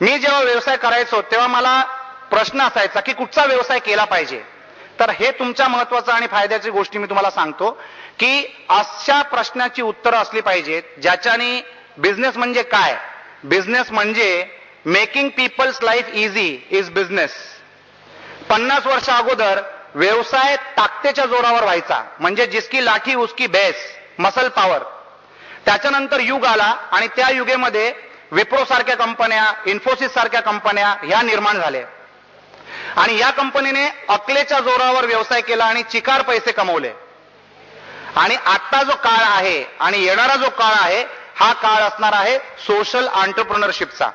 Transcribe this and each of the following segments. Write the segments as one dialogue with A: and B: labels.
A: मी जेव्हा व्यवसाय करायचो तेव्हा मला प्रश्न असायचा की कुठचा व्यवसाय केला पाहिजे? तर हे तुमच्या महत्वाचं आणि फायद्याची गोष्टी मी तुम्हाला सांगतो की अशा प्रश्नाची उत्तरं असली पाहिजेत ज्याच्याने बिझनेस म्हणजे काय? बिझनेस म्हणजे making peoples life easy is business पन्नास वर्ष अगोदर व्यवसाय ताकतेच्या जोरावर व्हायचा. म्हणजे जिसकी लाठी उसकी बेस मसल पॉवर त्याच्यानंतर युग आला आणि त्या युगेमध्ये विप्रो सारख्या कंपन्या इन्फोसिस सारख्या कंपन्या ह्या निर्माण झाल्या. आणि या कंपनीने अकलेच्या जोरावर व्यवसाय केला आणि चिकार पैसे कमवले. आणि आता जो काळ आहे आणि येणारा जो काळ आहे हा काळ असणार आहे सोशल आंटरप्रिनरशिपचा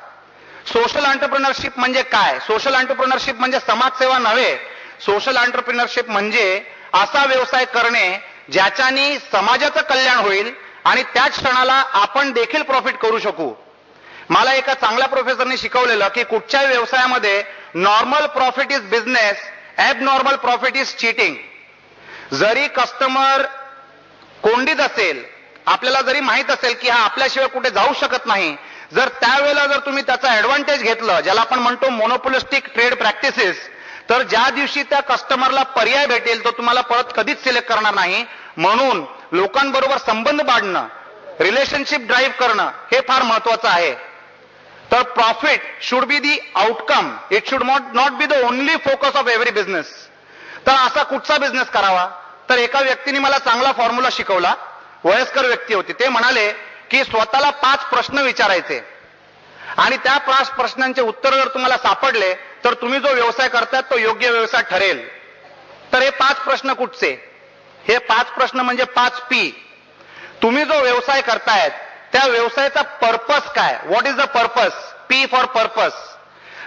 A: सोशल आंटरप्रिनरशिप म्हणजे काय? सोशल आंटरप्रिनरशिप म्हणजे समाजसेवा नव्हे. सोशल आंटरप्रिनरशिप म्हणजे असा व्यवसाय करणे ज्याच्यानी समाजाचं कल्याण होईल आणि त्याच क्षणाला आपण देखील प्रॉफिट करू शकू. मला एका चांगल्या प्रोफेसरने शिकवलेलं की कुठच्याही व्यवसायामध्ये normal profit is business abnormal profit is cheating जरी कस्टमर कोंडीत असेल आपल्याला जरी माहीत असेल की हा आपल्याशिवाय कुठे जाऊ शकत नाही जर त्यावेळेला जर तुम्ही त्याचा ऍडव्हान्टेज घेतलं ज्याला आपण म्हणतो मोनोपोलिस्टिक ट्रेड प्रॅक्टिसेस तर ज्या दिवशी त्या कस्टमरला पर्याय भेटेल तो तुम्हाला परत कधीच सिलेक्ट करणार नाही. म्हणून लोकांबरोबर संबंध बांधणं रिलेशनशिप ड्राईव्ह करणं हे फार महत्वाचं आहे. तर profit should be the outcome it should not not be the only focus of every business तर असा कुठचा बिझनेस करावा? तर एका व्यक्तीने मला चांगला फॉर्म्युला शिकवला. वयस्कर व्यक्ती होती. ते म्हणाले की स्वतःला पाच प्रश्न विचारायचे. आणि त्या पाच प्रश्नांचे उत्तर जर तुम्हाला सापडले तर तुम्ही जो व्यवसाय करतात तो योग्य व्यवसाय ठरेल. तर हे पाच प्रश्न कुठचे? हे पाच प्रश्न म्हणजे पाच पी तुम्ही जो व्यवसाय करतायत त्या व्यवसायाचा पर्पस काय? What is the purpose P for purpose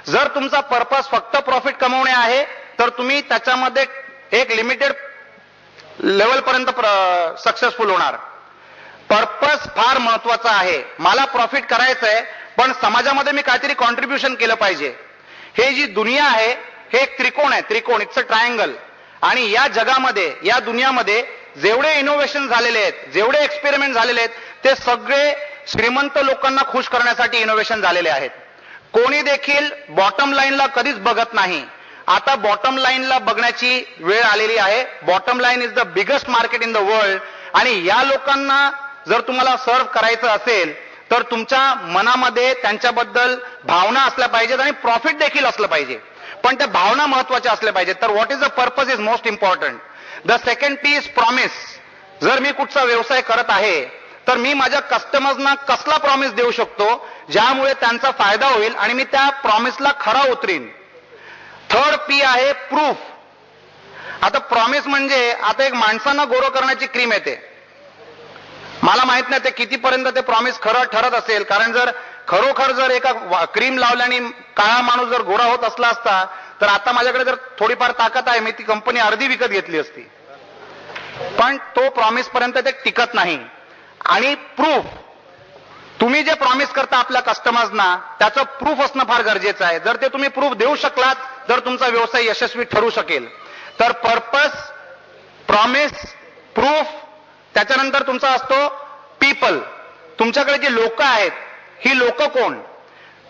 A: जर तुमचा पर्पस फक्त प्रॉफिट कमवणे आहे तर तुम्ही त्याच्यामध्ये एक लिमिटेड लेवलपर्यंत सक्सेसफुल होणार. पर्पस फार महत्त्वाचा आहे. मला प्रॉफिट करायचं आहे पण समाजामध्ये मी काहीतरी कॉन्ट्रीब्युशन केलं पाहिजे. हे जी दुनिया आहे हे एक त्रिकोण आहे. त्रिकोण इट्स अ ट्रायंगल आणि या जगामध्ये या दुनियामध्ये जेवढे इनोव्हेशन झालेले आहेत जेवढे एक्सपेरिमेंट झालेले आहेत ते सगळे श्रीमंत लोकांना खुश करण्यासाठी इनोव्हेशन झालेले आहेत. कोणी देखील बॉटम लाईनला कधीच बघत नाही. आता बॉटम लाईनला बघण्याची वेळ आलेली आहे. Bottom line is the biggest market in the world आणि या लोकांना जर तुम्हाला सर्व करायचं असेल तर तुमच्या मनामध्ये त्यांच्याबद्दल भावना असल्या पाहिजेत आणि प्रॉफिट देखील असलं पाहिजे. पण त्या भावना महत्त्वाच्या असल्या पाहिजेत. तर what is the purpose is most important the second P is promise जर मी कुठचा व्यवसाय करत आहे तर मी माझ्या कस्टमर्सना कसला प्रॉमिस देऊ शकतो ज्यामुळे त्यांचा फायदा होईल आणि मी त्या प्रॉमिसला खरा उतरीन. थर्ड पी आहे प्रूफ आता प्रॉमिस म्हणजे आता एक माणसांना गोरं करण्याची क्रीम येते. मला माहीत नाही ते कितीपर्यंत ते प्रॉमिस खरं ठरत असेल कारण जर खरोखर जर एका क्रीम लावल्याने काळा माणूस जर गोरा होत असला असता तर आता माझ्याकडे जर थोडीफार ताकद आहे मी ती कंपनी अर्धी विकत घेतली असती. पण तो प्रॉमिस पर्यंत ते टिकत नाही. आणि प्रूफ तुम्ही जे प्रॉमिस करता आपल्या कस्टमर्सना त्याचं प्रूफ असणं फार गरजेचं आहे. जर ते तुम्ही प्रूफ देऊ शकलात तर तुमचा व्यवसाय यशस्वी ठरू शकेल. तर पर्पस प्रॉमिस प्रूफ त्याच्यानंतर तुमचा असतो पीपल तुमच्याकडे जी लोक आहेत ही लोक कोण?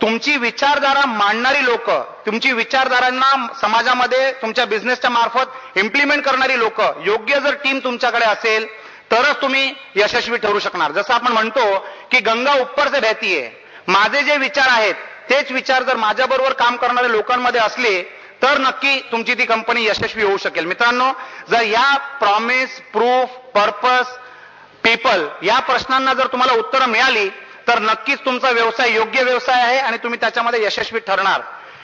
A: तुमची विचारधारा मांडणारी लोक तुमची विचारधारांना समाजामध्ये तुमच्या बिझनेसच्या मार्फत इम्प्लिमेंट करणारी लोक योग्य जर टीम तुमच्याकडे असेल तरच तुम्ही यशस्वी ठरू शकणार. जसं आपण म्हणतो की गंगा उप्पर से बहती आहे. माझे जे विचार आहेत तेच विचार जर माझ्याबरोबर काम करणाऱ्या लोकांमध्ये असले तर नक्की तुमची ती कंपनी यशस्वी होऊ शकेल. मित्रांनो जर या प्रॉमिस प्रूफ पर्पस पीपल या प्रश्नांना जर तुम्हाला उत्तरं मिळाली तर नक्कीच तुमचा व्यवसाय योग्य व्यवसाय आहे आणि तुम्ही त्याच्यामध्ये यशस्वी ठरणार.